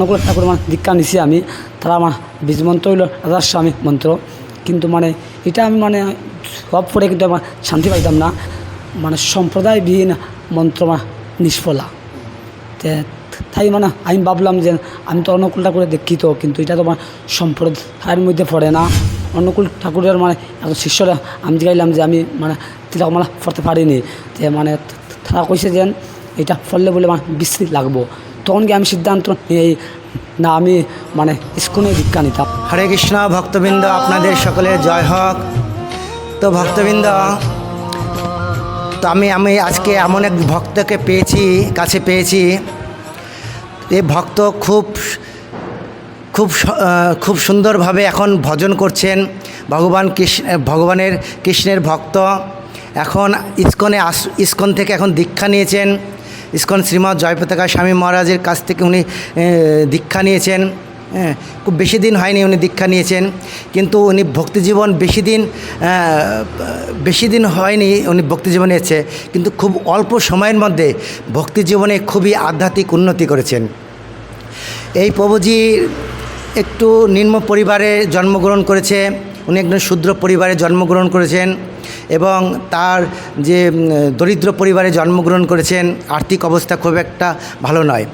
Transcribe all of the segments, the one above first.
অনুকূল ঠাকুর মানে দীক্ষা নিছি আমি। তারা আমার বীজ মন্ত্র হইল রাধাস্বামী মন্ত্র। কিন্তু মানে এটা আমি মানে সব পড়ে কিন্তু আমার শান্তি পাইতাম না। মানে সম্প্রদায় বিহীন মন্ত্র আমার নিষ্ফলা। তাই মানে আমি ভাবলাম যে আমি তো অনুকূল ঠাকুরের দীক্ষিত, কিন্তু এটা তো আমার সম্প্রদায়ের মধ্যে পড়ে না। অনুকূল ঠাকুরের মানে এত শিষ্যরা আমি জিগাইলাম যে আমি মানে তিলক মালা পড়তে পারিনি। যে মানে তারা কইছে যে এটা পড়লে বলে আমার বিশ্রী লাগবো। তখন গিয়ে আমি সিদ্ধান্ত এই না, আমি মানে স্কুলে দীক্ষা নিতাম। হরে কৃষ্ণ, ভক্তবৃন্দ, আপনাদের সকলের জয় হোক। তো ভক্তবৃন্দ, তো আমি আমি আজকে এমন এক ভক্তকে পেয়েছি, কাছে পেয়েছি। এই ভক্ত খুব খুব খুব সুন্দরভাবে এখন ভজন করছেন। ভগবান কৃষ্ণ ভগবানের কৃষ্ণের ভক্ত। এখন ইস্কনে আস, ইস্কন থেকে এখন দীক্ষা নিয়েছেন। ইস্কন শ্রীমৎ জয়পতাকা স্বামী মহারাজের কাছ থেকে উনি দীক্ষা নিয়েছেন। হ্যাঁ খুব বেশি দিন হয়নি উনি দীক্ষা নিয়েছেন। কিন্তু উনি ভক্তিজীবন বেশি দিন বেশি দিন হয়নি উনি ভক্তিজীবনে এসেছে কিন্তু খুব অল্প সময়ের মধ্যে ভক্তিজীবনে খুবই আধ্যাত্মিক উন্নতি করেছেন। এই প্রভুজি একটু নিম্ন পরিবারে জন্মগ্রহণ করেছে। উনি একজন শূদ্র পরিবারে জন্মগ্রহণ করেছেন। এবং তার যে দরিদ্র পরিবারে জন্মগ্রহণ করেছেন, আর্থিক অবস্থা খুব একটা ভালো নয়।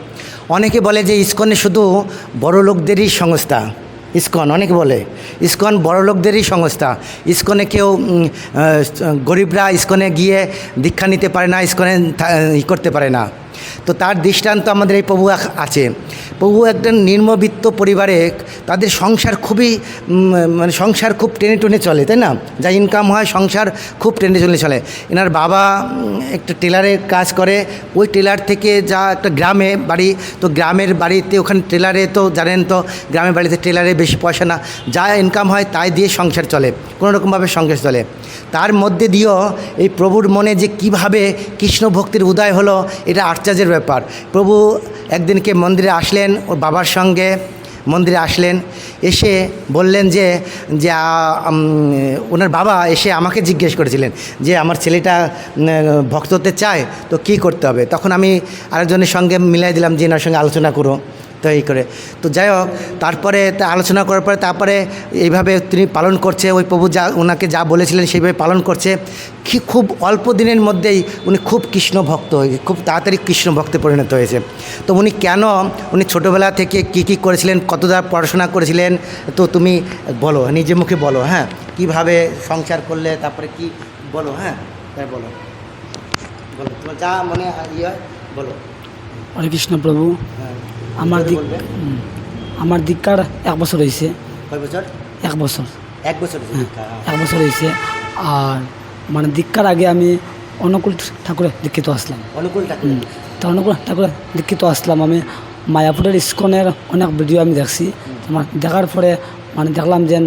অনেকে বলে যে ইস্কনে শুধু বড় লোকদেরই সংস্থা। ইস্কন, অনেক বলে। ইস্কন বড় লোকদেরই সংস্থা। ইস্কনে কেউ গরিবরা ইস্কনে গিয়ে দীক্ষা নিতে পারে না, ইস্কনে ই করতে পারে না। তো তার দৃষ্টান্ত আমাদের এই প্রভু আছে। প্রভু একজন নিম্নবিত্ত পরিবারে তাদের সংসার খুবই মানে সংসার খুব টেনে টুনে চলে, তাই না? যা ইনকাম হয়, সংসার খুব টেনে টুনে চলে। এনার বাবা একটা টেলারের কাজ করে, ওই টেলার থেকে যা একটা গ্রামে বাড়ি, তো গ্রামের বাড়িতে ওখানে টেলারে তো জানেন তো, গ্রামের বাড়িতে টেলারে বেশি পয়সা না, যা ইনকাম হয় তাই দিয়ে সংসার চলে, কোনো রকমভাবে সংসার চলে। তার মধ্যে দিয়েও এই প্রভুর মনে যে কীভাবে কৃষ্ণ ভক্তির উদয় হলো, এটা আশ্চর্যের ব্যাপার। প্রভু একদিনকে মন্দিরে আসলেন, ওর বাবার সঙ্গে মন্দিরে আসলেন, এসে বললেন যে যে ওনার বাবা এসে আমাকে জিজ্ঞেস করেছিলেন যে, আমার ছেলেটা ভক্ততে ভক্ত চায়, তো কি করতে হবে? তখন আমি আরেকজনের সঙ্গে মিলাই দিলাম যে, এনার সঙ্গে আলোচনা করো। তো এই করে। তো যাই হোক তারপরে তা আলোচনা করার পরে তারপরে এইভাবে তিনি পালন করছে ওই প্রভু যা ওনাকে যা বলেছিলেন সেইভাবে পালন করছে। কি খুব অল্প দিনের মধ্যেই উনি খুব কৃষ্ণ ভক্ত হয়ে খুব তাড়াতাড়ি কৃষ্ণ ভক্তে পরিণত হয়েছে। তো উনি কেন উনি ছোটোবেলা থেকে কি কি করেছিলেন কতটা পড়াশোনা করেছিলেন তো তুমি বলো নিজে মুখে বলো হ্যাঁ? কীভাবে সংসার করলে তারপরে কি বলো হ্যাঁ? তাই বলো। বলো তোমার যা মনে ইয়ে হয়, বলো। হরে কৃষ্ণ প্রভু। হ্যাঁ। আমার দিক আমার দীক্ষার এক বছর হয়েছে কয় বছর? এক বছর। এক বছর হ্যাঁ, হ্যাঁ। এক বছর হয়েছে আর মানে দীক্ষার আগে আমি অনুকূল ঠাকুরের দীক্ষিত আসলাম। অনুকূল ঠাকুর তা অনুকূল ঠাকুরের দীক্ষিত আসলাম। আমি মায়াপুরের ইস্কনের অনেক ভিডিও আমি দেখছি। আমার দেখার পরে মানে দেখলাম যে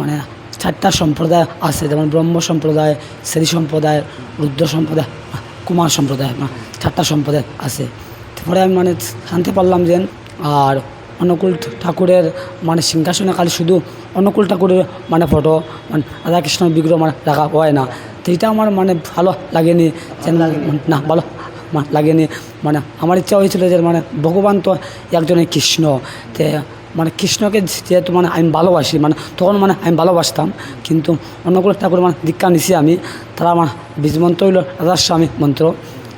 মানে চারটা সম্প্রদায় আছে। যেমন ব্রহ্ম সম্প্রদায় শ্রী সম্প্রদায় রুদ্র সম্প্রদায় কুমার সম্প্রদায় মানে চারটা সম্প্রদায় আছে। তারপরে আমি মানে জানতে পারলাম যে আর অনুকূল ঠাকুরের মানে সিংহাসনে খালি শুধু অনুকূল ঠাকুরের মানে ফটো মানে রাধাকৃষ্ণের বিগ্রহ মানে রাখা হয় না। তো এটা আমার মানে ভালো লাগেনি না ভালো লাগেনি। মানে আমার ইচ্ছা হয়েছিল যে মানে ভগবান তো একজনের কৃষ্ণ। তে মানে কৃষ্ণকে যেহেতু মানে আমি ভালোবাসি মানে তখন মানে আমি ভালোবাসতাম কিন্তু অনুকূল ঠাকুর মানে দীক্ষা নিছি আমি। তারা আমার বীজ মন্ত্র হইল রাধাস্বামী মন্ত্র।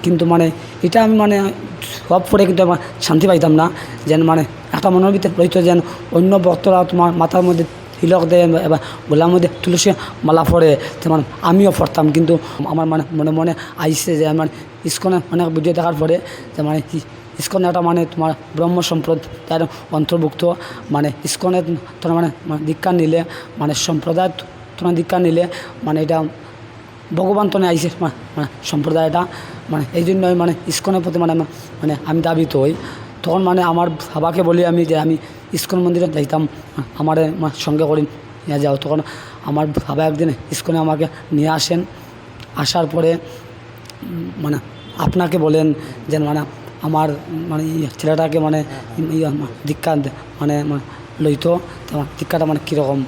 কিন্তু মানে এটা আমি মানে সব পড়ে কিন্তু আমার শান্তি পাইতাম না, যেন মানে একটা মনের ভিতরে যেন অন্য ভক্তরা তোমার মাথার মধ্যে তিলক দেয় এবার গোলার মধ্যে তুলসী মালা পড়ে তেমন আমিও পড়তাম কিন্তু আমার মানে মনে মনে আইসে যে আমার ইস্কনে অনেক ভিডিও দেখার পরে যে মানে ইস্কনে একটা মানে তোমার ব্রহ্ম সম্প্রদায়ের অন্তর্ভুক্ত মানে ইস্কনে তোমার মানে মানে দীক্ষা নিলে মানে সম্প্রদায় তোমার দীক্ষা নিলে মানে এটা ভগবান তো আইসে মানে সম্প্রদায়টা মানে এই জন্যই মানে ইস্কনের প্রতি মানে মানে আমি দাবিত হই। তখন মানে আমার বাবাকে বলি আমি যে আমি ইস্কন মন্দিরে যাইতাম আমার সঙ্গে করে নিয়ে যাও। তখন আমার বাবা একদিন ইস্কনে আমাকে নিয়ে আসেন। আসার পরে মানে আপনাকে বলেন যে মানে আমার মানে ছেলেটাকে মানে দীক্ষা মানে লইতো। দীক্ষাটা মানে কীরকম?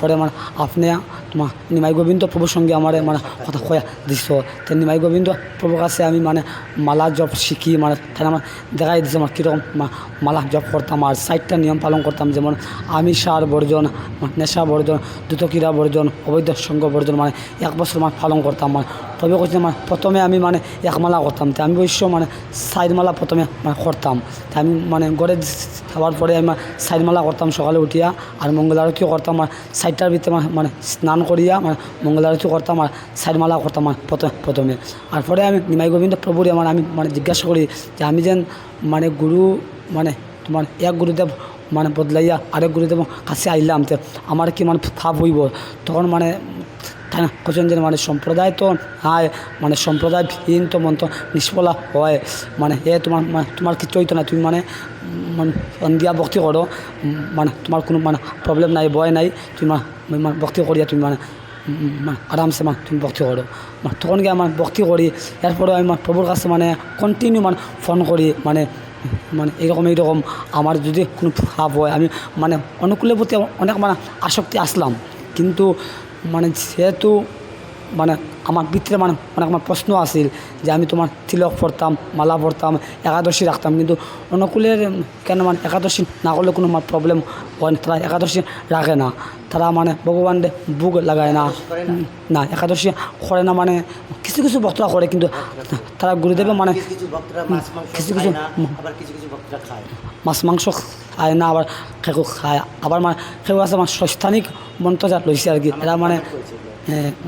পরে মানে আপনি তোমার নিমাই গোবিন্দ প্রভুর সঙ্গে আমার মানে কথা কয়া দিছ। তো নিমাই গোবিন্দ প্রভুর কাছে আমি মানে মালা জপ শিখি মানে তাই আমার দেখাই দিচ্ছে আমার কীরকম মালা জপ করতাম আর সাইটটা নিয়ম পালন করতাম যেমন আমি সার বর্জন নেশা বর্জন দ্রুত ক্রীড়া বর্জন অবৈধ সঙ্গ বর্জন মানে এক বছর মানে পালন করতাম মানে। তবে করছি মানে প্রথমে আমি মানে এক মালা করতাম। তো আমি অবশ্য মানে সাইড মালা প্রথমে মানে করতাম। তো আমি মানে গড়ে খাওয়ার পরে আমি সাইড মালা করতাম সকালে উঠিয়া, আর মঙ্গল আরতিও করতাম। আর সাইডটার ভিতরে মানে- মানে স্নান করিয়া মানে মঙ্গল আরতিও করতাম আর সাইড মালা করতাম মানে প্রথমে আর পরে আমি নিমাই গোবিন্দ প্রভুর আমার আমি মানে জিজ্ঞাসা করি যে আমি যেন মানে গুরু মানে তোমার এক গুরুদেব মানে বদলাইয়া আরেক গুরুদেব কাছে আইলাম তো আমার কি মানে ভাব হইব? তখন মানে কোচেন যে মানে সম্প্রদায় তো হায় মানে সম্প্রদায় ভিন তো মন্ত্র নিষ্ফলা হয়। মানে এ তোমার মানে তোমার কিছু হইতো না তুমি মানে মানে সন্ধিয়া ভক্তি করো মানে তোমার কোনো মানে প্রবলেম নাই, ভয় নাই, তুমি মানে মানে ভক্তি করিয়া তুমি মানে মানে আরামসে মানে তুমি ভক্তি করো মানে তখন গিয়ে আমার ভক্তি করি এরপরে আমি মানে প্রভুর কাছে মানে কন্টিনিউ মানে ফোন করি মানে মানে এইরকম এইরকম আমার যদি কোনো ভাব হয়, আমি মানে অনুকূলের প্রতি অনেক মানে আসক্তি আসলাম। কিন্তু মানে যেহেতু মানে আমার ভিতরে মানে অনেক আমার প্রশ্ন আসিল যে আমি তোমার তিলক পড়তাম মালা পড়তাম একাদশী রাখতাম কিন্তু অনুকূলের কেন মানে একাদশী না করলে কোনো আমার প্রবলেম হয় না তারা একাদশী রাখে না। তারা মানে ভগবান বুক লাগায় না। না একাদশী করে না মানে কিছু কিছু ভক্তরা করে কিন্তু তারা গুরুদেবে মানে কিছু কিছু মাছ মাংস খায় না আবার কিছু খায়। আবার খেকু খায়। আবার মানে খেকু আছে আমার সস্থানিক মন্ত্র যা লইছে আর কি। এরা মানে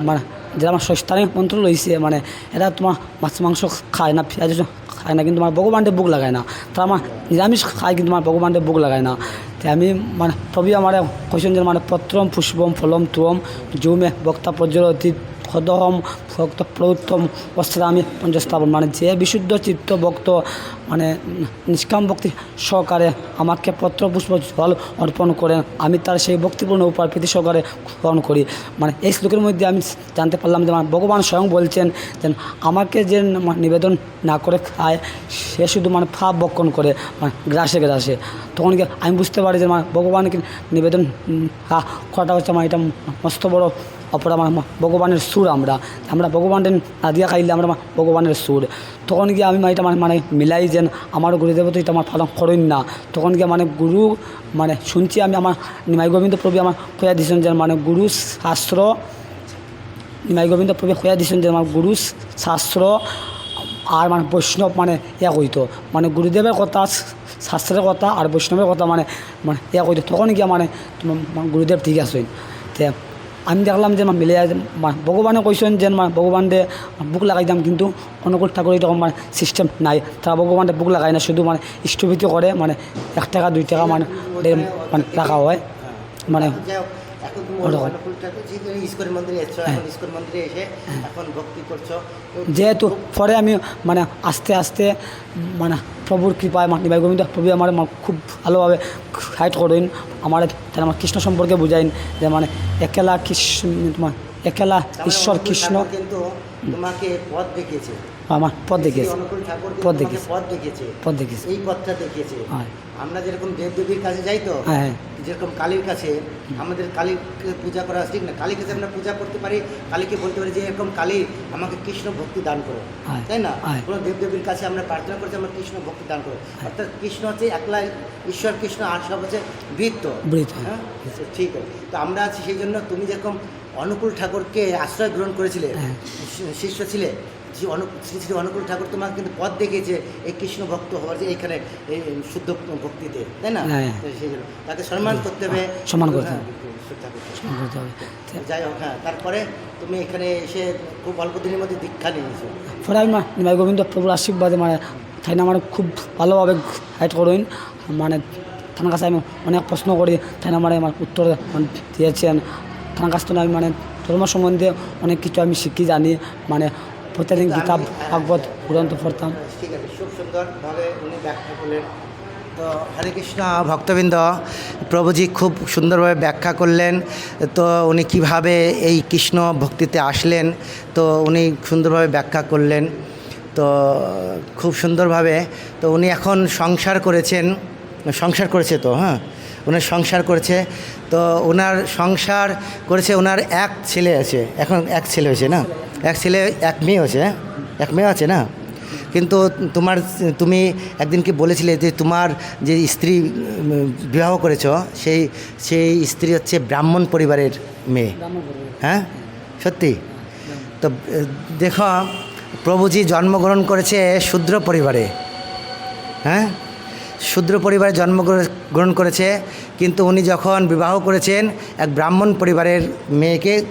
মানে যারা আমার সস্থানিক মন্ত্র লইছে মানে এরা তোমার মাছ মাংস খায় না পেঁয়াজ খায় না, কিন্তু আমার ভগবানকে বুক লাগায় না। তার আমার নিরামিষ খায়, কিন্তু আমার ভগবানকে বুক লাগায় না। তাই আমি মানে প্রভু আমার কৈশন মানে পত্রম পুষ্পম, ফলম তুয়ম জুমে বক্তা পর্যরতি সদহম ভক্ত প্রউত্তম অস্ত্রামি পঞ্চস্থাপন মানে যে বিশুদ্ধ চিত্ত ভক্ত মানে নিষ্কাম ভক্তি সহকারে আমাকে পত্র পুষ্প জল অর্পণ করেন, আমি তার সেই ভক্তিপূর্ণ উপায় প্রীতি সহকারে গ্রহণ করি। মানে এই শ্লোকের মধ্যে আমি জানতে পারলাম যে মানে ভগবান স্বয়ং বলছেন যে, আমাকে যে মানে নিবেদন না করে খায়, সে শুধু মানে ফাপ বক্ষণ করে মানে গ্রাসে গ্রাসে। তখন আমি বুঝতে পারি যে মানে ভগবানকে নিবেদন করাটা হচ্ছে আমার এটা মস্ত বড় অপরা আমার ভগবানের সুর আমরা। আমরা ভগবানের না দিয়া খাইলে আমরা ভগবানের সুর। তখন গিয়ে আমি এটা মানে মিলাই যেন আমার গুরুদেব তো এটা আমার পালন করেন না। তখন গিয়ে মানে গুরু মানে শুনছি আমি আমার নিমাই গোবিন্দ প্রভু আমার কয়া দিয়েছেন যে মানে গুরু শাস্ত্র, নিমাই গোবিন্দ প্রভু কয়া দিয়েছেন যে আমার গুরু শাস্ত্র আর মানে বৈষ্ণব মানে এক হইতো মানে গুরুদেবের কথা, শাস্ত্রের কথা আর বৈষ্ণবের কথা মানে মানে এক হইতো তখন গিয়া মানে মানে গুরুদেব ঠিক আছে তে আমি দেখলাম যে মিলে ভগবানে কইসেন যে ভগবান দে বুক লাগাই দাম, কিন্তু অনুকূল ঠাকুর এরকম মানে সিস্টেম নাই। তারা ভগবান বুক লাগায় না, শুধু মানে স্থগিত করে মানে এক টাকা, দুই টাকা মানে মানে রাখা হয়। মানে এখন তুমি। যেহেতু ইস্কন মন্দিরে এসছো এখন ইস্কন মন্দিরে এসে এখন ভক্তি করছ। যেহেতু পরে আমি মানে আস্তে আস্তে মানে প্রভুর কৃপায় মানে নিবাই গোবিন্দ প্রভু আমার খুব ভালোভাবে হাইট করেন আমার তারা আমার কৃষ্ণ সম্পর্কে বুঝাইন যে মানে একেলা কৃষ্ণ তোমার একেলা ঈশ্বর কৃষ্ণ। কিন্তু তোমাকে পথ দেখিয়েছে। আমার দেখিয়েছে। ঠাকুর কিন্তু পথ দেখিয়েছে। পথ দেখিয়েছে। পথ দেখিয়েছে। এই পথটা দেখিয়েছে। আমরা যেরকম দেবদেবীর কাছে যাই তো হ্যাঁ হ্যাঁ। যেরকম কালীর কাছে আমাদের কালীকে পূজা করা ঠিক না? কালীর কাছে আমরা পূজা করতে পারি কালীকে বলতে পারি যে এরকম কালী আমাকে কৃষ্ণ ভক্তি দান করো। তাই না। কোনো দেবদেবীর কাছে আমরা প্রার্থনা করছি আমরা কৃষ্ণ ভক্তি দান করো। অর্থাৎ কৃষ্ণ হচ্ছে একলা ঈশ্বর কৃষ্ণ আর সব হচ্ছে বৃত্ত বৃত্ত, হ্যাঁ? ঠিক আছে। তো আমরা আছি সেই জন্য তুমি যেরকম অনুকূল ঠাকুরকে আশ্রয় গ্রহণ করেছিলে হ্যাঁ। শিষ্য ছিলে যে অনু শ্রী শ্রী অনুকূল ঠাকুর তোমাকে কিন্তু পথ দেখিয়েছে এই কৃষ্ণ ভক্ত হওয়ার যে এইখানে এই শুদ্ধ ভক্তিতে তাই না? হ্যাঁ। সেই জন্য তাকে সম্মান করতে হবে। সম্মান করতে হ্যাঁ, হবে। করতে হবে। সম্মান করতে হবে। যাই হোক হ্যাঁ তারপরে তুমি এখানে এসে খুব অল্প দিনের মধ্যে দীক্ষা নিয়েছো পরে আমি গোবিন্দ প্রভুর আশীর্বাদে মানে তাই না আমার খুব ভালোভাবে হাইট করেন। মানে তার কাছে আমি অনেক প্রশ্ন করি তাই না মানে আমার উত্তর মানে দিয়েছেন। তার কাছ থেকে আমি মানে ধর্ম সম্বন্ধে অনেক কিছু আমি শিখি জানি। মানে প্রত্যেকদিন কিতাব ভাগবত গ্রন্থ পড়তাম। ঠিক আছে খুব সুন্দরভাবে উনি ব্যাখ্যা করলেন। তো হরে কৃষ্ণ ভক্তবৃন্দ প্রভুজি খুব সুন্দরভাবে ব্যাখ্যা করলেন। তো উনি কীভাবে এই কৃষ্ণ ভক্তিতে আসলেন তো উনি সুন্দরভাবে ব্যাখ্যা করলেন। তো খুব সুন্দরভাবে তো উনি এখন সংসার করেছেন সংসার করেছে তো হ্যাঁ? ওনার সংসার করেছে তো ওনার সংসার করেছে ওনার এক ছেলে আছে এখন এক ছেলে হয়েছে না? এক ছেলে, এক মেয়ে হয়েছে হ্যাঁ? এক মেয়ে আছে না? কিন্তু তোমার, তুমি একদিন কি বলেছিলে যে তোমার যে স্ত্রী বিবাহ করেছ, সেই সেই স্ত্রী হচ্ছে ব্রাহ্মণ পরিবারের মেয়ে। হ্যাঁ? সত্যি? তো, দেখো, প্রভুজি জন্মগ্রহণ করেছে শূদ্র পরিবারে। হ্যাঁ? শূদ্র পরিবারে জন্মগ্রহণ করেছে, কিন্তু উনি যখন বিবাহ করেছেন, এক ব্রাহ্মণ পরিবারের মেয়েকে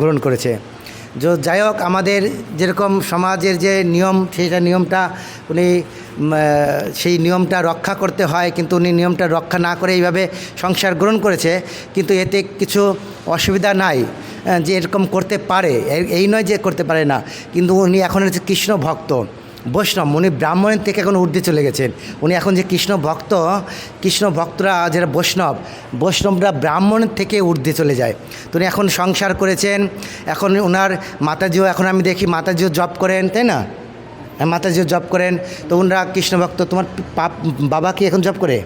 গ্রহণ করেছে। যাই হোক, আমাদের যেরকম সমাজের যে নিয়ম, সেইটা নিয়মটা উনি সেই নিয়মটা রক্ষা করতে হয়, কিন্তু উনি নিয়মটা রক্ষা না করে এইভাবে সংসার গ্রহণ করেছে, কিন্তু এতে কিছু অসুবিধা নাই যে এরকম করতে পারে। এই- নয় যে করতে পারে না, কিন্তু উনি এখন হচ্ছে কৃষ্ণ ভক্ত বৈষ্ণব উনি ব্রাহ্মণের থেকে এখন ঊর্ধ্বে চলে গেছেন। উনি এখন যে কৃষ্ণ ভক্ত কৃষ্ণ ভক্তরা যারা বৈষ্ণব বৈষ্ণবরা ব্রাহ্মণের থেকে ঊর্ধ্বে চলে যায়। তো উনি এখন সংসার করেছেন এখন ওনার মাতাজিও এখন আমি দেখি মাতাজিও জব করেন তাই না? হ্যাঁ, মাতাজিও জব করেন। তো ওনারা কৃষ্ণ ভক্ত তোমার পাপ- বাবা কি এখন জব করে।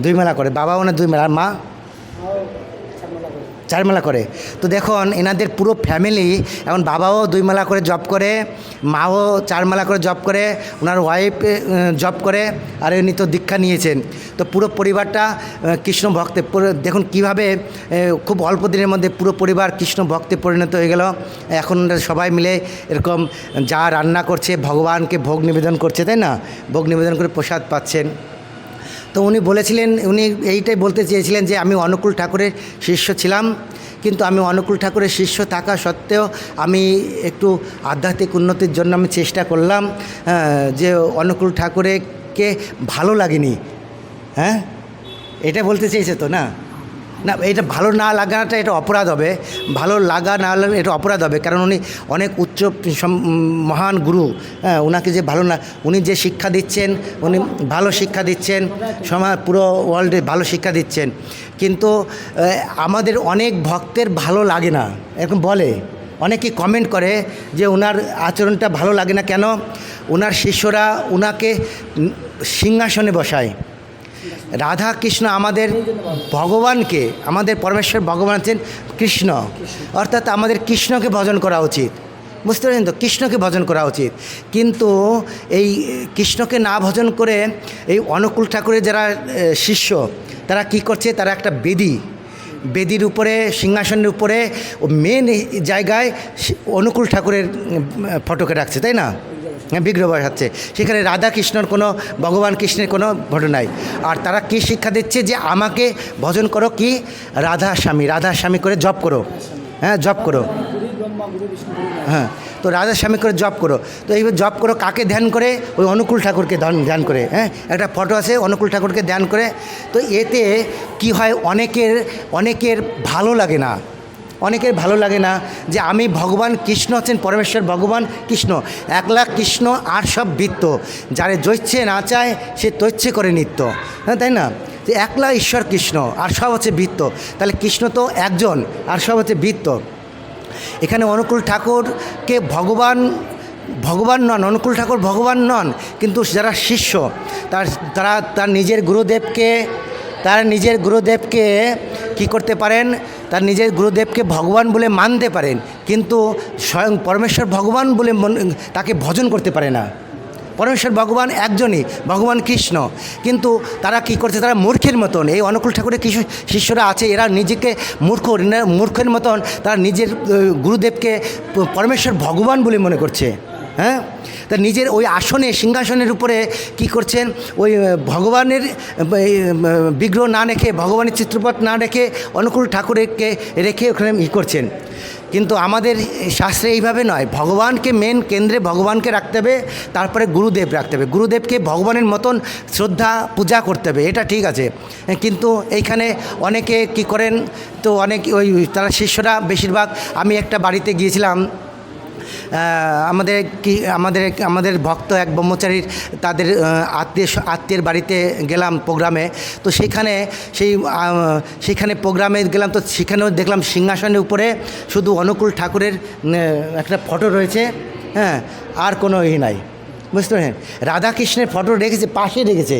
দুই মেলা করে বাবা ওনার দুই মেলা আর মা? চার মেলা করে। তো দেখুন, এনাদের পুরো ফ্যামিলি এখন বাবাও দুই মেলা করে জব করে, মাও চার মেলা করে জব করে, ওনার ওয়াইফ জব করে, আর উনি তো দীক্ষা নিয়েছেন। তো পুরো পরিবারটা কৃষ্ণ ভক্তে দেখুন কীভাবে খুব অল্প দিনের মধ্যে পুরো পরিবার কৃষ্ণ ভক্তে পরিণত হয়ে গেল। এখন সবাই মিলে এরকম যা রান্না করছে, ভগবানকে ভোগ নিবেদন করছে, তাই না? ভোগ নিবেদন করে প্রসাদ পাচ্ছেন। তো উনি বলেছিলেন, উনি এইটাই বলতে চেয়েছিলেন যে আমি অনুকূল ঠাকুরের শিষ্য ছিলাম, কিন্তু আমি অনুকূল ঠাকুরের শিষ্য থাকা সত্ত্বেও আমি একটু আধ্যাত্মিক উন্নতির জন্য আমি চেষ্টা করলাম যে অনুকূল ঠাকুরকে ভালো লাগেনি। হ্যাঁ? এটা বলতে চেয়েছে তো, না? না, এটা ভালো না লাগাটা এটা অপরাধ হবে। ভালো লাগা না লাগা এটা অপরাধ হবে। কারণ উনি অনেক উচ্চ মহান গুরু। হ্যাঁ ওনাকে যে ভালো না, উনি যে শিক্ষা দিচ্ছেন, উনি ভালো শিক্ষা দিচ্ছেন, সমাজ, পুরো ওয়ার্ল্ডে ভালো শিক্ষা দিচ্ছেন। কিন্তু আমাদের অনেক ভক্তের ভালো লাগে না। এরকম বলে। অনেকে কমেন্ট করে যে ওনার আচরণটা ভালো লাগে না কেন? ওনার শিষ্যরা ওনাকে সিংহাসনে বসায়। রাধা কৃষ্ণ আমাদের ভগবানকে, আমাদের পরমেশ্বর ভগবান আছেন কৃষ্ণ। অর্থাৎ আমাদের কৃষ্ণকে ভজন করা উচিত। বুঝতে পারছেন তো? কৃষ্ণকে ভজন করা উচিত। কিন্তু এই কৃষ্ণকে না ভজন করে এই অনুকূল ঠাকুরের যারা শিষ্য, তারা কি করছে? তারা একটা বেদি, বেদির উপরে, সিংহাসনের উপরে মেন জায়গায় অনুকূল ঠাকুরের ফটোকে রাখছে, তাই না? বিগ্রহ বসাচ্ছে সেখানে রাধা কৃষ্ণর কোনো, ভগবান কৃষ্ণের কোনো ফটো নাই। আর তারা কি শিক্ষা দিচ্ছে যে আমাকে ভজন করো কি? রাধা স্বামী রাধা স্বামী করে জপ করো। হ্যাঁ জপ করো। হ্যাঁ তো রাধা স্বামী করে জপ করো। তো এইভাবে জপ করো কাকে ধ্যান করে? ওই অনুকূল ঠাকুরকে ধ্যান করে। হ্যাঁ একটা ফটো আছে, অনুকূল ঠাকুরকে ধ্যান করে। তো এতে কি হয়? অনেকের অনেকের ভালো লাগে না। অনেকের ভালো লাগে না যে আমি ভগবান কৃষ্ণ হচ্ছেন, পরমেশ্বর ভগবান কৃষ্ণ। একলা কৃষ্ণ আর সব বৃত্ত। যারে জৈচ্ছে না চায়, সে তৈচ্ছে করে নিত্য। হ্যাঁ তাই না? যে একলা ঈশ্বর কৃষ্ণ আর সব হচ্ছে বৃত্ত। তাহলে কৃষ্ণ তো একজন আর সব হচ্ছে বৃত্ত। এখানে অনুকূল ঠাকুরকে ভগবান ভগবান নন, অনুকূল ঠাকুর ভগবান নন, কিন্তু যারা শিষ্য, তার, তারা, তার নিজের গুরুদেবকে তার নিজের গুরুদেবকে কি করতে পারেন? তার নিজের গুরুদেবকে ভগবান বলে মানতে পারেন, কিন্তু স্বয়ং পরমেশ্বর ভগবান বলে তাকে ভজন করতে পারে না। পরমেশ্বর ভগবান একজনই, ভগবান কৃষ্ণ। কিন্তু তারা কি করছে? তারা মূর্খের মতন। এই অনুকূল ঠাকুরের কিছু শিষ্যরা আছে, এরা নিজেকে মূর্খ মূর্খের মতন। তারা নিজের গুরুদেবকে পরমেশ্বর ভগবান বলে মনে করছে হ্যাঁ? তা নিজের ওই আসনে, সিংহাসনের উপরে কি করছেন? ওই ভগবানের বিগ্রহ না রেখে, ভগবানের চিত্রপট না রেখে অনুকূল ঠাকুরকে রেখে ওখানে ই করছেন। কিন্তু আমাদের শাস্ত্রে এইভাবে নয়। ভগবানকে মেন কেন্দ্রে ভগবানকে রাখতে হবে, তারপরে গুরুদেব রাখতে হবে। গুরুদেবকে ভগবানের মতন শ্রদ্ধা, পূজা করতে হবে, এটা ঠিক আছে। কিন্তু এইখানে অনেকে কি করেন? তো অনেক ওই, তারা শিষ্যরা বেশিরভাগ, আমি একটা বাড়িতে গিয়েছিলাম আমাদের কি, আমাদের আমাদের ভক্ত এক ব্রহ্মচারীর তাদের আত্মীয় আত্মীয়ের বাড়িতে গেলাম প্রোগ্রামে। তো সেখানে সেই সেখানে প্রোগ্রামে গেলাম, তো সেখানেও দেখলাম সিংহাসনের উপরে শুধু অনুকূল ঠাকুরের একটা ফটো রয়েছে। হ্যাঁ আর কোনো ই নাই। বুঝতে পারছেন রাধাকৃষ্ণের ফটো রেখেছে, পাশে রেখেছে।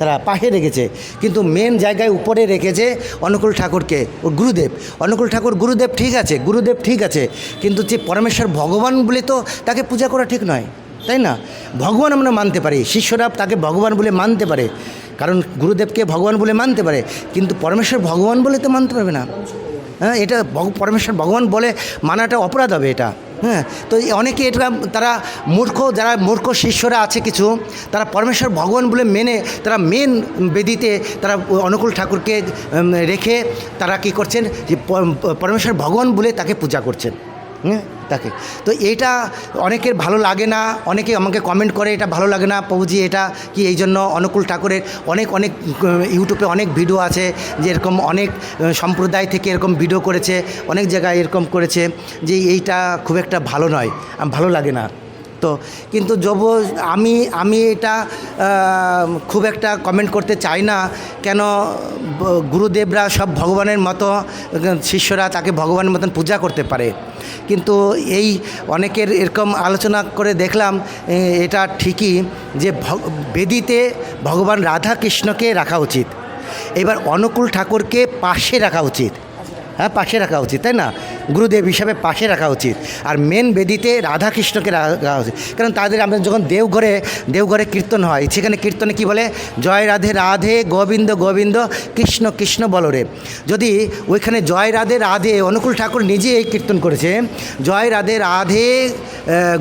তারা পাশে রেখেছে। কিন্তু মেন জায়গায় উপরে রেখেছে অনুকূল ঠাকুরকে, ও গুরুদেব। অনুকূল ঠাকুর, গুরুদেব ঠিক আছে, গুরুদেব ঠিক আছে। কিন্তু যে পরমেশ্বর ভগবান বলে তো তাকে পূজা করা ঠিক নয়, তাই না? ভগবান আমরা মানতে পারি শিষ্যরা তাকে ভগবান বলে মানতে পারে। কারণ গুরুদেবকে ভগবান বলে মানতে পারে, কিন্তু পরমেশ্বর ভগবান বলে তো মানতে পারবে না। হ্যাঁ এটা পরমেশ্বর ভগবান বলে মানাটা অপরাধ হবে এটা। হ্যাঁ তো অনেকে এটা তারা মূর্খ, যারা মূর্খ শিষ্যরা আছে কিছু, তারা পরমেশ্বর ভগবান বলে মেনে, তারা মেন বেদিতে তারা অনুকূল ঠাকুরকে রেখে তারা কি করছেন, যে পরমেশ্বর ভগবান বলে তাকে পূজা করছেন। হ্যাঁ? তাকে। তো এইটা অনেকের ভালো লাগে না, অনেকে আমাকে কমেন্ট করে, এটা ভালো লাগে না, প্রভুজি এটা কি এই জন্য? অনুকূল ঠাকুরের অনেক অনেক ইউটিউবে অনেক ভিডিও আছে যে এরকম অনেক সম্প্রদায় থেকে এরকম ভিডিও করেছে, অনেক জায়গায় এরকম করেছে যে এইটা খুব একটা ভালো নয় ভালো লাগে না। তো কিন্তু যব আমি আমি এটা খুব একটা কমেন্ট করতে চাই না। কেন গুরুদেবরা সব ভগবানের মতো, শিষ্যরা তাকে ভগবানের মতন পূজা করতে পারে। কিন্তু এই অনেকের এরকম আলোচনা করে দেখলাম এটা ঠিকই যে বেদিতে ভগবান রাধা কৃষ্ণকে রাখা উচিত। এবার অনুকূল ঠাকুরকে পাশে রাখা উচিত। হ্যাঁ পাশে রাখা উচিত, তাই না? গুরুদেব হিসাবে পাশে রাখা উচিত। আর মেন বেদিতে রাধাকৃষ্ণকে রাখা উচিত। কারণ তাদের আমরা যখন দেওঘরে দেওঘরে কীর্তন হয়, সেখানে কীর্তনে কি বলে? জয় রাধে রাধে, গোবিন্দ গোবিন্দ, কৃষ্ণ কৃষ্ণ বলরে যদি ওইখানে জয় রাধে রাধে অনুকূল ঠাকুর নিজে এই কীর্তন করেছে, জয় রাধে রাধে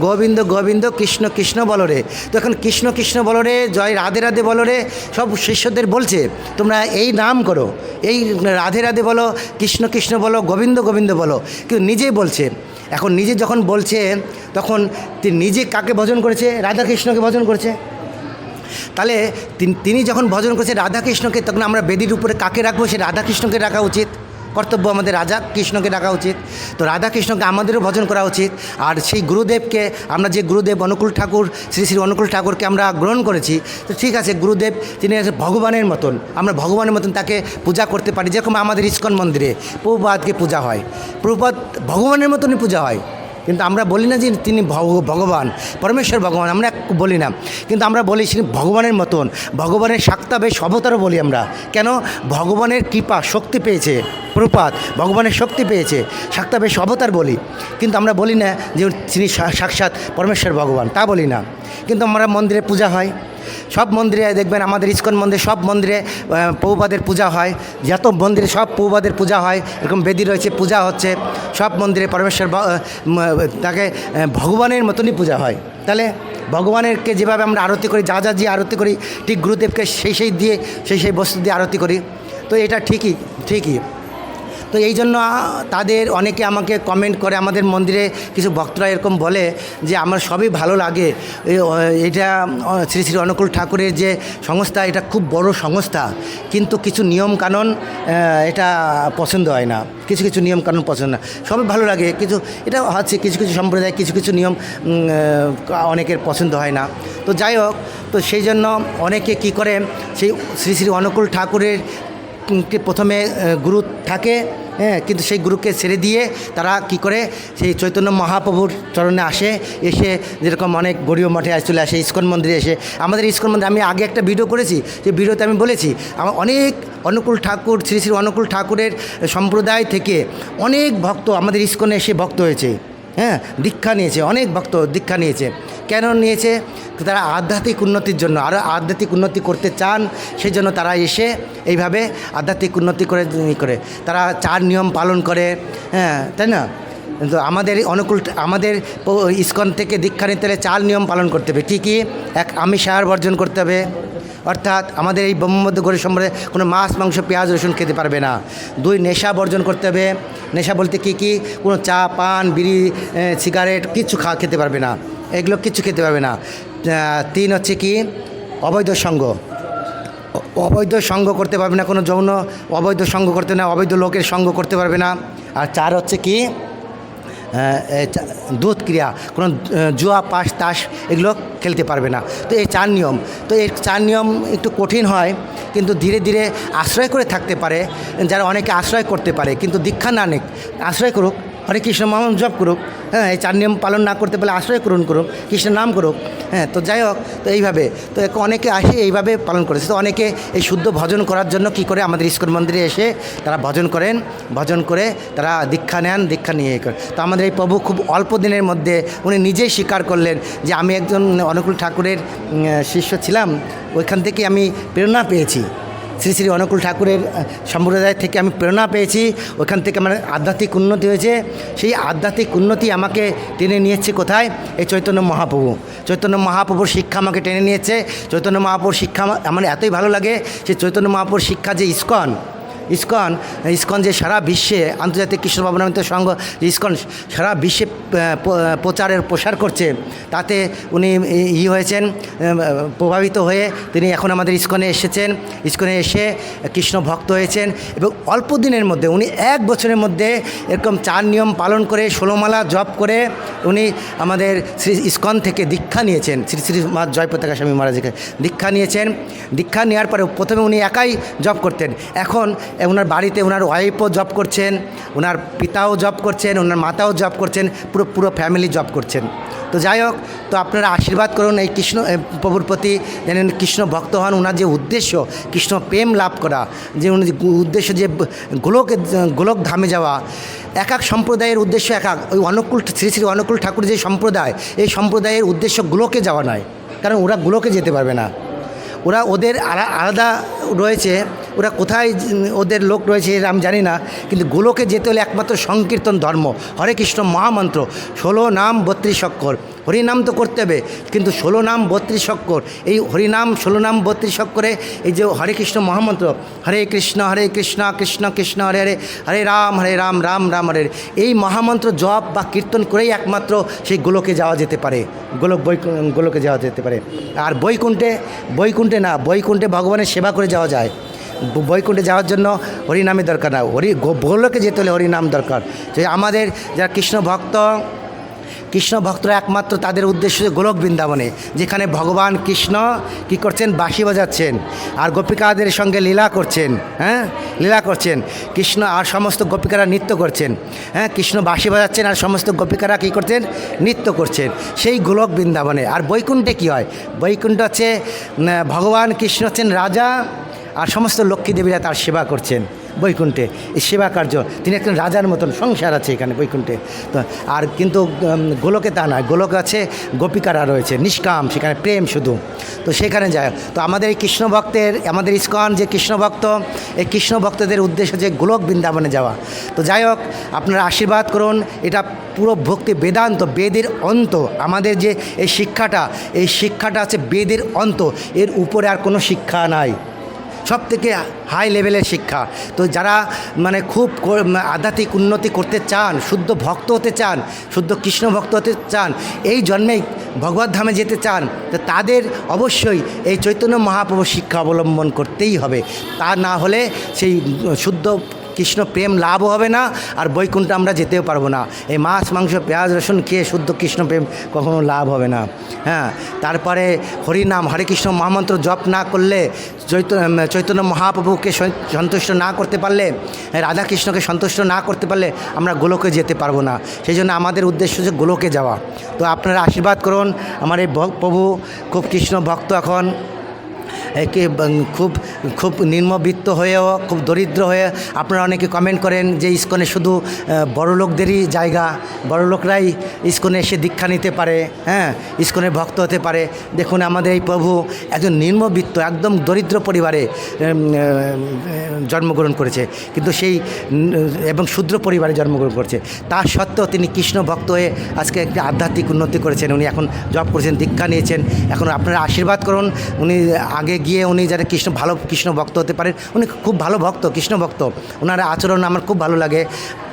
গোবিন্দ গোবিন্দ, কৃষ্ণ কৃষ্ণ বলরে তো এখন কৃষ্ণ কৃষ্ণ বলরে জয় রাধে রাধে বলরে সব শিষ্যদের বলছে, তোমরা এই নাম করো। এই রাধে রাধে বলো, কৃষ্ণ কৃষ্ণ বলো, গোবিন্দ গোবিন্দ বলো। কিন্তু নিজেই বলছে। এখন নিজে যখন বলছে, তখন তিনি নিজে কাকে ভজন করেছে? রাধাকৃষ্ণকে ভজন করেছে। তাহলে তিনি যখন ভজন করেছে রাধাকৃষ্ণকে, তখন আমরা বেদির উপরে কাকে রাখব? সে রাধাকৃষ্ণকে রাখা উচিত। কর্তব্য আমাদের রাজা কৃষ্ণকে ডাকা উচিত। তো রাধা কৃষ্ণকে আমাদেরও ভজন করা উচিত। আর সেই গুরুদেবকে আমরা যে গুরুদেব অনুকূল ঠাকুর, শ্রী শ্রী অনুকূল ঠাকুরকে আমরা গ্রহণ করেছি, তো ঠিক আছে, গুরুদেব তিনি ভগবানের মতন। আমরা ভগবানের মতন তাকে পূজা করতে পারি। যেরকম আমাদের ইস্কন মন্দিরে প্রভুপাদকে পূজা হয়। প্রভুপাদ ভগবানের মতনই পূজা হয়। কিন্তু আমরা বলি না যে তিনি ভগ- ভগবান, পরমেশ্বর ভগবান, আমরা বলি না। কিন্তু আমরা বলি ভগবানের মতন, ভগবানের সাক্তাবেশ অবতারও বলি আমরা। কেন? ভগবানের কৃপা, শক্তি পেয়েছে, প্রপাত, ভগবানের শক্তি পেয়েছে সাক্তাবেশ অবতার বলি। কিন্তু আমরা বলি না যে তিনি সাক্ষাৎ পরমেশ্বর ভগবান, তা বলি না। কিন্তু আমরা মন্দিরে পূজা হয় সব মন্দিরে দেখবেন, আমাদের ইস্কন মন্দিরে সব মন্দিরে প্রভুপাদের পূজা হয়। যত মন্দিরে সব প্রভুপাদের পূজা হয়, এরকম বেদি রয়েছে, পূজা হচ্ছে, সব মন্দিরে পরমেশ্বর তাকে ভগবানের মতনই পূজা হয়। তাহলে ভগবানেরকে যেভাবে আমরা আরতি করি, যা যা যে আরতি করি, ঠিক গুরুদেবকে সেই সেই দিয়ে, সেই সেই বস্তু দিয়ে আরতি করি। তো এটা ঠিকই ঠিকই। তো এই জন্য তাদের অনেকে আমাকে কমেন্ট করে, আমাদের মন্দিরে কিছু ভক্তরা এরকম বলে যে, আমার সবই ভালো লাগে। এটা শ্রী শ্রী অনুকূল ঠাকুরের যে সংস্থা, এটা খুব বড় সংস্থা। কিন্তু কিছু নিয়ম কানুন এটা পছন্দ হয় না। কিছু কিছু নিয়ম কানুন পছন্দ না। সবই ভালো লাগে কিছু এটা হচ্ছে কিছু কিছু সম্প্রদায়, কিছু কিছু নিয়ম অনেকের পছন্দ হয় না। তো যাই হোক, তো সেই জন্য অনেকে কি করে, সেই শ্রী শ্রী অনুকূল ঠাকুরের প্রথমে গুরু থাকে হ্যাঁ কিন্তু সেই গুরুকে ছেড়ে দিয়ে তারা কি করে, সেই চৈতন্য মহাপ্রভুর চরণে আসে, এসে যেরকম অনেক গড়ীয় মাঠে চলে আসে, ইস্কন মন্দিরে এসে। আমাদের ইস্কন মন্দিরে আমি আগে একটা ভিডিও করেছি, সেই ভিডিওতে আমি বলেছি, আমার অনেক অনুকূল ঠাকুর, শ্রী শ্রী অনুকূল ঠাকুরের সম্প্রদায় থেকে অনেক ভক্ত আমাদের ইস্কনে এসে ভক্ত হয়েছে। হ্যাঁ দীক্ষা নিয়েছে, অনেক ভক্ত দীক্ষা নিয়েছে। কেন নিয়েছে? তারা আধ্যাত্মিক উন্নতির জন্য আরও আধ্যাত্মিক উন্নতি করতে চান সেই জন্য তারা এসে এইভাবে আধ্যাত্মিক উন্নতি করে করে। তারা চার নিয়ম পালন করে হ্যাঁ তাই না? কিন্তু আমাদের অনুকূল, আমাদের ইস্কন থেকে দীক্ষা নিতে হলে চার নিয়ম পালন করতে হবে। কী কী? এক আমি সার বর্জন করতে হবে। অর্থাৎ আমাদের এই ব্রহ্মমধ্য গরি সম্বন্ধে কোনো মাছ, মাংস, পেঁয়াজ, রসুন খেতে পারবে না। দুই, নেশা বর্জন করতে হবে। নেশা বলতে কি কি? কোনো চা, পান, বিড়ি সিগারেট কিচ্ছু খা, খেতে পারবে না। এগুলো কিচ্ছু খেতে পারবে না। তিন হচ্ছে কি, অবৈধ সঙ্গ। অবৈধ সঙ্গ করতে পারবে না কোনো যৌন, অবৈধ সঙ্গ করতে না, অবৈধ লোকের সঙ্গ করতে পারবে না। আর চার হচ্ছে কি দুধ ক্রিয়া, কোনো জুয়া, পাশ, তাস, এগুলো খেলতে পারবে না। তো এই চার নিয়ম। তো এই চার নিয়ম একটু কঠিন হয়, কিন্তু ধীরে ধীরে আশ্রয় করে থাকতে পারে, যারা অনেকে আশ্রয় করতে পারে, কিন্তু দীক্ষা না আশ্রয় করুক। হরে কৃষ্ণ মহাম জপ করুক হ্যাঁ এই চার নিয়ম পালন না করতে পারলে আশ্রয় করুন করুক, কৃষ্ণের নাম করুক হ্যাঁ তো যাই হোক, তো এইভাবে, তো অনেকে আসে এইভাবে পালন করেছে। তো অনেকে এই শুদ্ধ ভজন করার জন্য কি করে আমাদের ইস্কন মন্দিরে এসে তারা ভজন করেন, ভজন করে তারা দীক্ষা নেন, দীক্ষা নিয়ে করেন তো আমাদের এই প্রভু খুব অল্প দিনের মধ্যে উনি নিজেই স্বীকার করলেন যে আমি একজন অনুকূল ঠাকুরের শিষ্য ছিলাম, ওইখান থেকে আমি প্রেরণা পেয়েছি। শ্রী শ্রী অনুকূল ঠাকুরের সম্প্রদায় থেকে আমি প্রেরণা পেয়েছি। ওখান থেকে আমার আধ্যাত্মিক উন্নতি হয়েছে। সেই আধ্যাত্মিক উন্নতি আমাকে টেনে নিয়েছে কোথায়? এই চৈতন্য মহাপ্রভু। চৈতন্য মহাপ্রভুর শিক্ষা আমাকে টেনে নিয়েছে। চৈতন্য মহাপ্রভুর শিক্ষা আমার এতই ভালো লাগে, সেই চৈতন্য মহাপ্রভুর শিক্ষা যে ইস্কন ইস্কন ইস্কন যে সারা বিশ্বে আন্তর্জাতিক কৃষ্ণ ভবনামিত সংঘ যে ইস্কন সারা বিশ্বে প্রচারের প্রসার করছে, তাতে উনি ই- হয়েছেন প্রভাবিত হয়ে তিনি এখন আমাদের ইস্কনে এসেছেন, ইস্কনে এসে কৃষ্ণ ভক্ত হয়েছেন এবং অল্প দিনের মধ্যে, উনি এক বছরের মধ্যে এরকম চার নিয়ম পালন করে ষোলোমালা জপ করে উনি আমাদের শ্রী ইস্কন থেকে দীক্ষা নিয়েছেন, শ্রী শ্রী মা জয়পতাকা স্বামী মহারাজকে দীক্ষা নিয়েছেন, দীক্ষা নেওয়ার পরে প্রথমে উনি একাই জব করতেন, এখন ওনার বাড়িতে ওনার ওয়াইফও জব করছেন, ওনার পিতাও জব করছেন, ওনার মাতাও জব করছেন, পুরো পুরো ফ্যামিলি জব করছেন। তো যাই হোক, তো আপনারা আশীর্বাদ করুন এই কৃষ্ণ প্রভুর প্রতি, যেন কৃষ্ণ ভক্ত হন। ওনার যে উদ্দেশ্য, কৃষ্ণ প্রেম লাভ করা, যে উনি উদ্দেশ্য যে গোলকে, গোলক ধামে যাওয়া, এক এক সম্প্রদায়ের উদ্দেশ্য এক এক। ওই অনুকূল, শ্রী শ্রী অনুকূল ঠাকুর যে সম্প্রদায়, এই সম্প্রদায়ের উদ্দেশ্য গোলকে যাওয়া নয়। কারণ ওরা গোলকে যেতে পারবে না। ওরা ওদের আলাদা রয়েছে। ওরা কোথায় ওদের লোক রয়েছে আমি জানি না, কিন্তু গোলকে যেতে হলে একমাত্র সংকীর্তন ধর্ম। হরে কৃষ্ণ মহামন্ত্র, ষোলো নাম বত্রিশ অক্ষর। হরিনাম তো করতে হবে, কিন্তু ষোলো নাম বত্রিশ অক্ষর। এই হরিনাম, ষোলো নাম বত্রিশ অক্ষরে এই যে হরে কৃষ্ণ মহামন্ত্র, হরে কৃষ্ণ হরে কৃষ্ণ কৃষ্ণ কৃষ্ণ, হরে হরে হরে রাম হরে রাম রাম রাম হরে। এই মহামন্ত্র জপ বা কীর্তন করেই একমাত্র সেই গোলকে যাওয়া যেতে পারে, গোলক বৈ, গোলকে যাওয়া যেতে পারে। আর বৈকুণ্ঠে বৈকুণ্ঠে না, বৈকুণ্ঠে ভগবানের সেবা করে যাওয়া যায়। বৈকুণ্ঠে যাওয়ার জন্য হরিনামের দরকার না। হরি গোলকে যেতে হলে হরিনাম দরকার। যে আমাদের যারা কৃষ্ণ ভক্ত, কৃষ্ণ ভক্তরা একমাত্র তাদের উদ্দেশ্য গোলক বৃন্দাবনে, যেখানে ভগবান কৃষ্ণ কি করছেন? বাঁশি বাজাচ্ছেন। আর গোপিকাদের সঙ্গে লীলা করছেন। হ্যাঁ? লীলা করছেন। কৃষ্ণ আর সমস্ত গোপিকারা নৃত্য করছেন। হ্যাঁ? কৃষ্ণ বাঁশি বাজাচ্ছেন আর সমস্ত গোপিকারা কী করছেন? নৃত্য করছেন। সেই গোলক বৃন্দাবনে। আর বৈকুণ্ঠে কী হয়? বৈকুণ্ঠ হচ্ছে ভগবান কৃষ্ণ হচ্ছেন রাজা আর সমস্ত লক্ষ্মী দেবীরা তার সেবা করছেন বৈকুণ্ঠে। এই সেবা কার্য, তিনি একজন রাজার মতন সংসার আছে এখানে বৈকুণ্ঠে। তো আর কিন্তু গোলকে তা নয়, গোলক আছে, গোপিকারা রয়েছে, নিষ্কাম, সেখানে প্রেম শুধু। তো সেখানে যায়। তো আমাদের এই কৃষ্ণ ভক্তের, আমাদের ইস্কন যে কৃষ্ণ ভক্ত, এই কৃষ্ণ ভক্তদের উদ্দেশ্য যে গোলক বৃন্দাবনে যাওয়া। তো যাই হোক, আপনারা আশীর্বাদ করুন, এটা পুরো ভক্তি বেদান্ত, বেদের অন্ত। আমাদের যে এই শিক্ষাটা এই শিক্ষাটা আছে বেদের অন্ত। এর উপরে আর কোনো শিক্ষা নাই। সব থেকে হাই লেভেলের শিক্ষা। তো যারা মানে খুব আধ্যাত্মিক উন্নতি করতে চান, শুদ্ধ ভক্ত হতে চান, শুদ্ধ কৃষ্ণ ভক্ত হতে চান, এই জন্মেই ভগবত ধামে যেতে চান, তো তাদের অবশ্যই এই চৈতন্য মহাপ্রভুর শিক্ষা অবলম্বন করতেই হবে। তা না হলে সেই শুদ্ধ কৃষ্ণ প্রেম লাভও হবে না আর বৈকুণ্ঠে আমরা যেতেও পারব না। এই মাছ, মাংস, পেঁয়াজ, রসুন খেয়ে শুদ্ধ কৃষ্ণ প্রেম কখনো লাভ হবে না। হ্যাঁ তারপরে হরিনাম হরে কৃষ্ণ মহামন্ত্র জপ না করলে চৈতন্য চৈতন্য মহাপ্রভুকে সন্তুষ্ট না করতে পারলে, রাধা কৃষ্ণকে সন্তুষ্ট না করতে পারলে আমরা গোলকে যেতে পারব না। সেই জন্য আমাদের উদ্দেশ্য যে গোলকে যাওয়া। তো আপনারা আশীর্বাদ করুন। আমার এই প্রভু, খুব কৃষ্ণ ভক্ত এখন। একে খুব খুব নিম্নবিত্ত হয়েও খুব দরিদ্র হয়ে আপনারা অনেকে কমেন্ট করেন যে ইস্কনে শুধু আহ, বড় লোকদেরই জায়গা বড় লোকরাই ইস্কনে এসে দীক্ষা নিতে পারে হ্যাঁ ইস্কনের ভক্ত হতে পারে। দেখুন আমাদের এই প্রভু একজন নিম্নবিত্ত একদম দরিদ্র পরিবারে জন্মগ্রহণ করেছে। কিন্তু সেই এবং শূদ্র পরিবারে জন্মগ্রহণ করেছে। তা সত্ত্বেও তিনি কৃষ্ণ ভক্ত হয়ে আজকে একটি আধ্যাত্মিক উন্নতি করেছেন। উনি এখন জব করেছেন দীক্ষা নিয়েছেন। এখন আপনারা আশীর্বাদ করুন। উনি আগে গিয়ে উনি যারা কৃষ্ণ, ভালো কৃষ্ণ ভক্ত হতে পারেন, উনি খুব ভালো ভক্ত, কৃষ্ণ ভক্ত। ওনার আচরণ আমার খুব ভালো লাগে,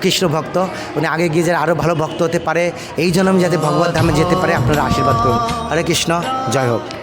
কৃষ্ণ ভক্ত। উনি আগে গিয়ে যারা আরও ভালো ভক্ত হতে পারে, এই জন্য আমি যাতে ভগবত ধামে যেতে পারে, আপনারা আশীর্বাদ করুন। হরে কৃষ্ণ, জয় হোক।